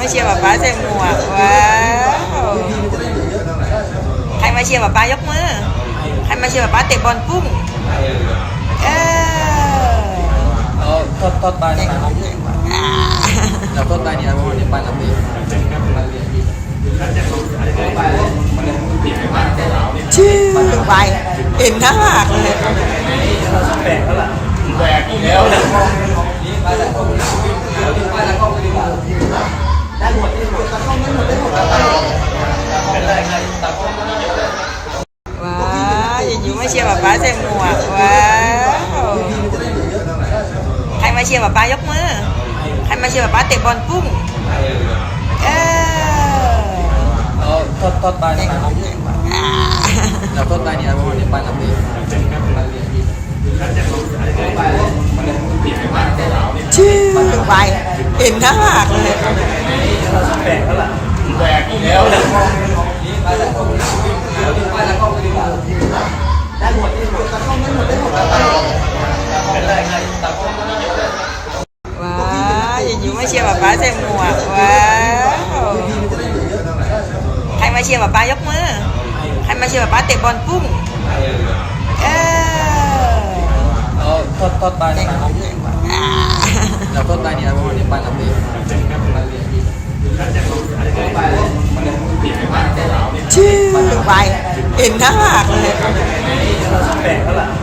มาเชียร์ป๊าป๊าใส่หมวกว้าวใครมาเชียร์ป๊าป๊ายกมือใครมาเชียร์ป๊าป๊าเตะบอลปุ้งเออเอาทอดทอดปลาเนี่ยนะอ่าเราทอดปลาเนี่ยนะเพราะว่าเนี่ยปลาน้ำเองชื่อไปเห็นหน้าผากเลย มาเชียร์ป๊าป๊าใส่หมวกว้าวใครมาเชียร์ป๊าป๊ายกมือใครมาเชียร์ป๊าป๊าเตะบอลปุ้งเออทอดทอดปลาเนี่ยนะอ่าเราทอดปลาเนี่นะเพราะว่าเนี่ยปลาน้ำเองชื่อไปเห็นหน้าผากเลยแปลกแล้วล่ะแปลกแล้ว เชียร์ป๊าป๊าใส่หมวกว้าวใครมาเชียร์ป๊าป๊ายกมือใครมาเชียร์ป๊าป๊าเตะบอลปุ้งเออเอาทอดทอดปลาเนี่ยนะอ่าเราทอดปลาเนี่ยนะเพราะว่าเนี่ยปลาน้ำเองชื่อไปเห็นหน้าผากเลย